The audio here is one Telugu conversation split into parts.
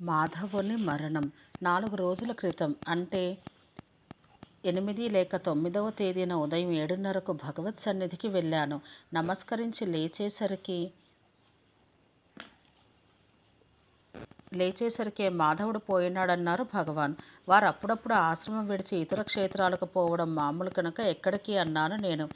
మాధవుని మరణం. నాలుగు రోజుల క్రితం అంటే ఎనిమిది లేక తొమ్మిదవ తేదీన ఉదయం ఏడున్నరకు భగవత్ సన్నిధికి వెళ్ళాను. నమస్కరించి లేచేసరికి లేచేసరికి మాధవుడు పోయినాడన్నారు భగవాన్. వారు అప్పుడప్పుడు ఆశ్రమం విడిచి ఇతర క్షేత్రాలకు పోవడం మామూలు కనుక ఎక్కడికి అన్నాను నేను.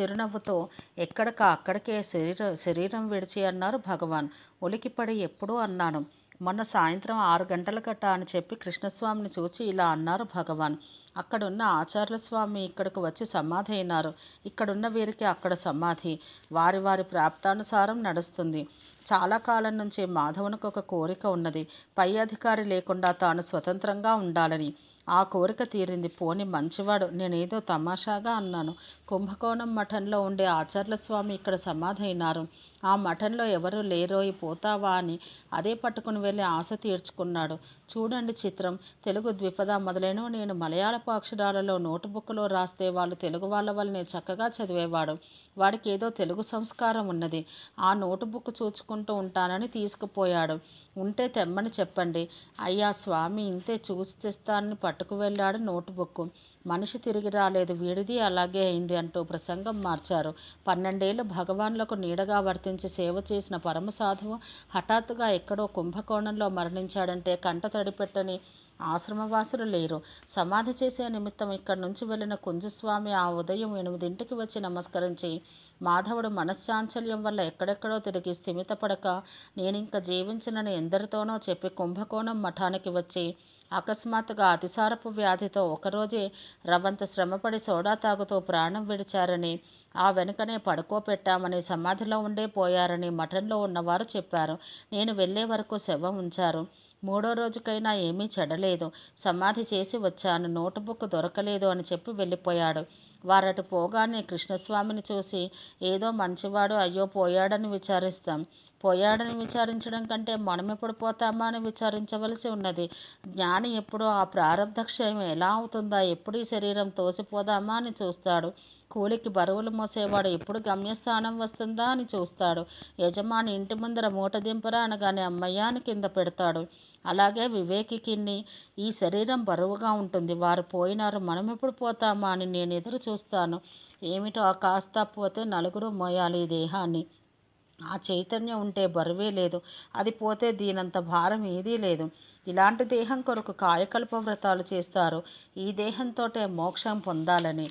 చిరునవ్వుతో ఎక్కడికా? అక్కడికే? శరీర శరీరం విడిచి అన్నారు భగవాన్. ఉలికిపడి ఎప్పుడూ అన్నాను. మొన్న సాయంత్రం ఆరు గంటల గట్ట అని చెప్పి కృష్ణస్వామిని చూచి ఇలా అన్నారు భగవాన్. అక్కడున్న ఆచార్య స్వామి ఇక్కడికి వచ్చి సమాధి అయినారు. ఇక్కడున్న వీరికి అక్కడ సమాధి. వారి వారి ప్రాప్తానుసారం నడుస్తుంది. చాలా కాలం నుంచి మాధవునికి ఒక కోరిక ఉన్నది. పై అధికారి లేకుండా తాను స్వతంత్రంగా ఉండాలని. ఆ కోరిక తీరింది. పోని మంచివాడు. నేనేదో తమాషాగా అన్నాను. కుంభకోణం మఠంలో ఉండే ఆచార్య స్వామి ఇక్కడ సమాధైనారు. ఆ మఠంలో ఎవరు లేరోయి పోతావా అని అదే పట్టుకుని వెళ్ళి ఆశ తీర్చుకున్నాడు. చూడండి చిత్రం తెలుగు ద్విపద మొదలైనవి నేను మలయాళపు అక్షరాలలో నోటుబుక్లో రాస్తే వాళ్ళు తెలుగు వాళ్ళ వల్లనే చక్కగా చదివేవాడు. వాడికి ఏదో తెలుగు సంస్కారం ఉన్నది. ఆ నోటుబుక్ చూచుకుంటూ ఉంటానని తీసుకుపోయాడు. ఉంటే తెమ్మని చెప్పండి. అయ్యా స్వామి ఇంతే చూసి తెస్తానని పట్టుకు వెళ్ళాడు నోటుబుక్ మనిషి తిరిగి రాలేదు వీడిది అలాగే అయింది అంటూ ప్రసంగం మార్చారు. పన్నెండేళ్ళు భగవాన్లకు నీడగా వర్తించి సేవ చేసిన పరమ సాధువు హఠాత్తుగా ఎక్కడో కుంభకోణంలో మరణించాడంటే కంట తడిపెట్టని ఆశ్రమవాసులు లేరు. సమాధి చేసే నిమిత్తం ఇక్కడి నుంచి వెళ్ళిన కుంజస్వామి ఆ ఉదయం ఎనిమిదింటికి వచ్చి నమస్కరించి మాధవుడు మనశ్చాంచల్యం వల్ల ఎక్కడెక్కడో తిరిగి స్థిమితపడక నేనింక జీవించనని ఎందరితోనో చెప్పి కుంభకోణం మఠానికి వచ్చి అకస్మాత్తుగా అతిసారపు వ్యాధితో ఒకరోజే రవంత శ్రమపడి సోడా తాగుతూ ప్రాణం విడిచారని ఆ వెనుకనే పడుకోపెట్టామని సమాధిలో ఉండే పోయారని మఠంలో ఉన్నవారు చెప్పారు. నేను వెళ్ళే వరకు శవం ఉంచారు. మూడో రోజుకైనా ఏమీ చెడలేదు. సమాధి చేసి వచ్చాను. నోటుబుక్ దొరకలేదు అని చెప్పి వెళ్ళిపోయాడు. వారటు పోగానే కృష్ణస్వామిని చూసి ఏదో మంచివాడు అయ్యో పోయాడని విచారిస్తాం. పోయాడని విచారించడం కంటే మనం ఎప్పుడు పోతామా అని విచారించవలసి ఉన్నది. జ్ఞాని ఎప్పుడు ఆ ప్రారంభ క్షయం ఎలా అవుతుందా? ఎప్పుడు ఈ శరీరం తోసిపోదామా అని చూస్తాడు. కూలికి బరువులు మోసేవాడు ఎప్పుడు గమ్యస్థానం వస్తుందా అని చూస్తాడు. యజమాని ఇంటి ముందర మూట దింపరా అనగానే అమ్మయ్యాని కింద పెడతాడు. అలాగే వివేకికిన్ని ఈ శరీరం బరువుగా ఉంటుంది. వారు పోయినారు మనం ఎప్పుడు పోతామా అని నేను ఎదురు చూస్తాను. ఏమిటో ఆ కాస్త పోతే నలుగురు మోయాలి ఈ దేహాన్ని. ఆ చైతన్యం ఉంటే బరువే లేదు. అది పోతే దీనంత భారం ఏదీ లేదు. ఇలాంటి దేహం కొరకు కాయకల్ప వ్రతాలు చేస్తారు. ఈ దేహంతోటే మోక్షం పొందాలని.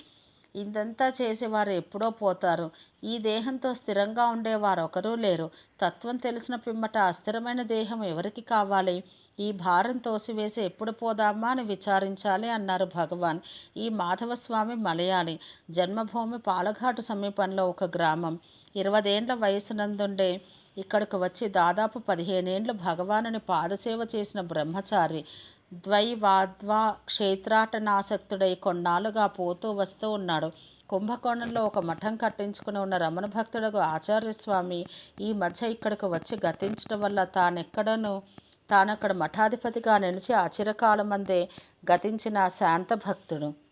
ఇదంతా చేసేవారు ఎప్పుడో పోతారు. ఈ దేహంతో స్థిరంగా ఉండేవారు ఒకరూ లేరు. తత్వం తెలిసిన పిమ్మట అస్థిరమైన దేహం ఎవరికి కావాలి? ఈ భారం తోసివేసి ఎప్పుడు పోదామా అని విచారించాలి అన్నారు భగవాన్. ఈ మాధవస్వామి మలయాళి. జన్మభూమి పాలఘాటు సమీపంలో ఒక గ్రామం. ఇరవదేండ్ల వయసునందుండే ఇక్కడికి వచ్చి దాదాపు పదిహేనేండ్లు భగవానుని పాదసేవ చేసిన బ్రహ్మచారి. ద్వైవాద్వా క్షేత్రాటనాసక్తుడై కొన్నాళ్ళుగా పోతూ వస్తూ ఉన్నాడు. కుంభకోణంలో ఒక మఠం కట్టించుకుని ఉన్న రమణ భక్తుడకు ఆచార్యస్వామి ఈ మధ్య ఇక్కడికి వచ్చి గతించడం వల్ల తానెక్కడను తానక్కడ మఠాధిపతిగా నిలిచి అచిరకాలమందే గతించిన శాంత భక్తుడు.